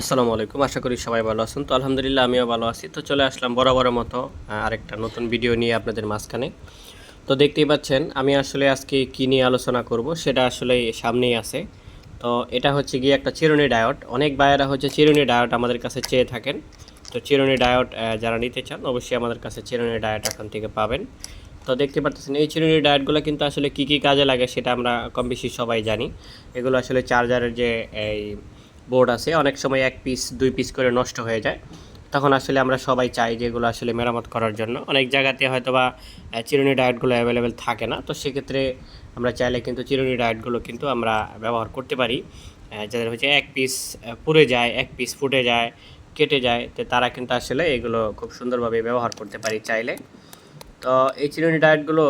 আসসালামু আলাইকুম, আশা করি সবাই ভালো আছেন। তো আলহামদুলিল্লাহ, আমিও ভালো আছি। তো চলে আসলাম বরাবরের মতো আরেকটা নতুন ভিডিও নিয়ে আপনাদের মাঝখানে। তো দেখতেই পাচ্ছেন, আমি আসলে আজকে কী নিয়ে আলোচনা করব সেটা আসলে সামনেই আছে। তো এটা হচ্ছে গিয়ে একটা চিরুনি ডায়ট অনেক বায়েরা হচ্ছে চিরুনি ডায়ট আমাদের কাছে চেয়ে থাকেন। তো চিরুনি ডায়ট যারা নিতে চান, অবশ্যই আমাদের কাছে চিরুনি ডায়ট এখন থেকে পাবেন। তো দেখতে পাচ্ছেন, এই চিরুনি ডায়েটগুলো কিন্তু আসলে কী কী কাজে লাগে সেটা আমরা কম বেশি সবাই জানি। এগুলো আসলে চার্জারের যে, এই বোর্ড আছে, অনেক সময় এক পিস দুই পিস করে নষ্ট হয়ে যায়। তখন আসলে আমরা সবাই চাই যেগুলো আসলে মেরামত করার জন্য। অনেক জায়গাতে হয়তো বা চিরুনি ডায়েটগুলো অ্যাভেলেবেল থাকে না। তো সেক্ষেত্রে আমরা চাইলে কিন্তু চিরুনি ডায়েটগুলো কিন্তু আমরা ব্যবহার করতে পারি। যাদের হচ্ছে এক পিস পুড়ে যায়, এক পিস ফুটে যায়, কেটে যায়, তো তারা কিন্তু আসলে এগুলো খুব সুন্দরভাবে ব্যবহার করতে পারি চাইলে। তো এই চিরুনি ডায়েটগুলো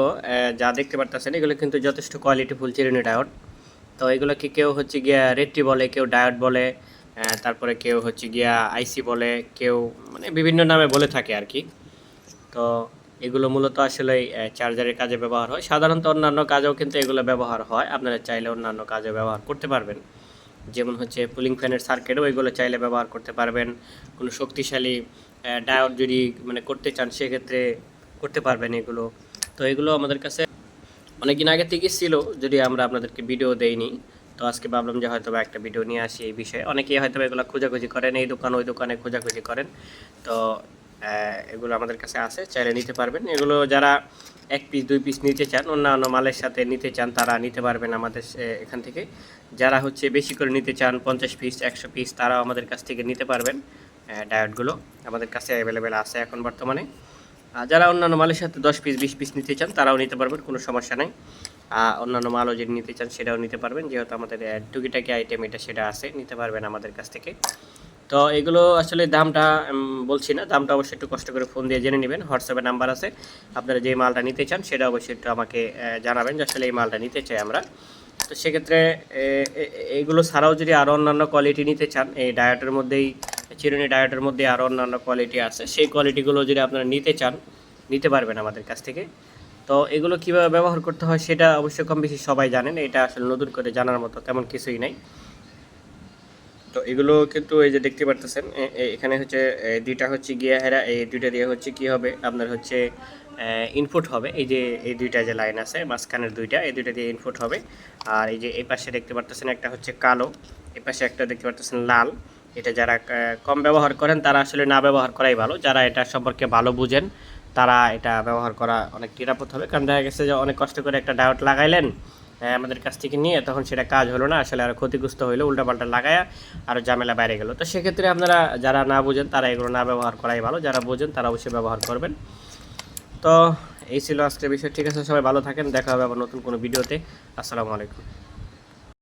যা দেখতে পারতেছেন, এগুলো কিন্তু যথেষ্ট কোয়ালিটিফুল চিরুনি ডায়েট তো এগুলোকে কেউ হচ্ছে গিয়া রেডটি বলে, কেউ ডায়েট বলে তারপরে কেউ হচ্ছে গিয়া আইসি বলে, কেউ মানে বিভিন্ন নামে বলে থাকে আর কি। তো এগুলো মূলত আসলে চার্জারের কাজে ব্যবহার হয়। সাধারণত অন্যান্য কাজেও কিন্তু এগুলো ব্যবহার হয়। আপনারা চাইলে অন্যান্য কাজে ব্যবহার করতে পারবেন। যেমন হচ্ছে পুলিং ফ্যানের সার্কিটও এগুলো চাইলে ব্যবহার করতে পারবেন। কোনো শক্তিশালী ডায়োড যদি মানে করতে চান, সেক্ষেত্রে করতে পারবেন এগুলো। তো এগুলো আমাদের কাছে অনেকদিন আগে থেকে ছিল যদি আমরা আপনাদেরকে ভিডিও দেইনি। তো আজকে ভাবলাম যে হয়তো একটা ভিডিও নিয়ে আসি এই বিষয়ে। অনেকেই হয়তো এগুলো খোঁজাখুঁজি করেন, এই দোকান, ওই দোকানে খোঁজাখুঁজি করেন। তো এগুলো আমাদের কাছে আছে, চাইলে নিতে পারবেন। এগুলো যারা এক পিস দুই পিস নিতে চান, অন্যান্য মালের সাথে নিতে চান, তারা নিতে পারবেন আমাদের এখান থেকে। যারা হচ্ছে বেশি করে নিতে চান, পঞ্চাশ পিস একশো পিস তারাও আমাদের কাছ থেকে নিতে পারবেন ডায়েটগুলো আমাদের কাছে অ্যাভেলেবেল আছে এখন বর্তমানে। যারা অন্যান্য মালের সাথে দশ পিস বিশ পিস নিতে চান, তারাও নিতে পারবেন, কোনো সমস্যা নেই। অন্যান্য মালও যদি নিতে চান, সেটাও নিতে পারবেন। যেহেতু আমাদের টুকিটাকি আইটেম এটা সেটা আছে, নিতে পারবেন আমাদের কাছ থেকে। তো এগুলো আসলে দামটা বলছি না, দামটা অবশ্যই একটু কষ্ট করে ফোন দিয়ে জেনে নেবেন। হোয়াটসঅ্যাপে নাম্বার আছে। আপনারা যে মালটা নিতে চান, সেটা অবশ্যই একটু আমাকে জানাবেন যে আসলে এই মালটা নিতে চাই আমরা। তো সেক্ষেত্রে, এ- এ- এইগুলো ছাড়াও যদি আরও অন্যান্য কোয়ালিটি নিতে চান, এই ডায়েটের মধ্যেই চিরুনি ডায়েটের মধ্যে আরও অন্যান্য কোয়ালিটি আছে। সেই কোয়ালিটিগুলো যদি আপনারা নিতে চান, নিতে পারবেন আমাদের কাছ থেকে। তো এগুলো কীভাবে ব্যবহার করতে হয় সেটা অবশ্যই কম বেশি সবাই জানেন, এটা আসলে নতুন করে জানার মতো তেমন কিছুই নাই। তো এগুলো কিন্তু এই যে দেখতে পারতেছেন এখানে হচ্ছে দুইটা হচ্ছে গিয়া হেরা, এই দুইটা দিয়ে হচ্ছে কি হবে, আপনার হচ্ছে ইনপুট হবে। এই যে, এই দুইটা যে লাইন আছে, মাঝখানের দুইটা, এই দুইটা দিয়ে ইনপুট হবে। আর এই যে এই পাশে দেখতে পারতেছেন একটা হচ্ছে কালো, এই পাশে একটা দেখতে পারতেছেন লাল। এটা যারা কম ব্যবহার করেন, তারা আসলে না ব্যবহার করাই ভালো। যারা এটা সম্পর্কে ভালো বুঝেন, তারা এটা ব্যবহার করা অনেক নিরাপদ হবে। কারণ দেখা গেছে যে অনেক কষ্ট করে একটা ডায়ট লাগাইলেন আমাদের কাছ থেকে নিয়ে, তখন সেটা কাজ হলো না, আসলে আরও ক্ষতিগ্রস্ত হইল, উল্টাপাল্টা লাগায়া আরও ঝামেলা বাইরে গেলো। তো সেক্ষেত্রে আপনারা যারা না বুঝেন, তারা এগুলো না ব্যবহার করাই ভালো। যারা বুঝেন, তারা অবশ্যই ব্যবহার করবেন। তো এই ছিল আজকের বিষয়। ঠিক আছে, সবাই ভালো থাকেন। দেখা হবে আবার নতুন কোনো ভিডিওতে। আসসালামু আলাইকুম।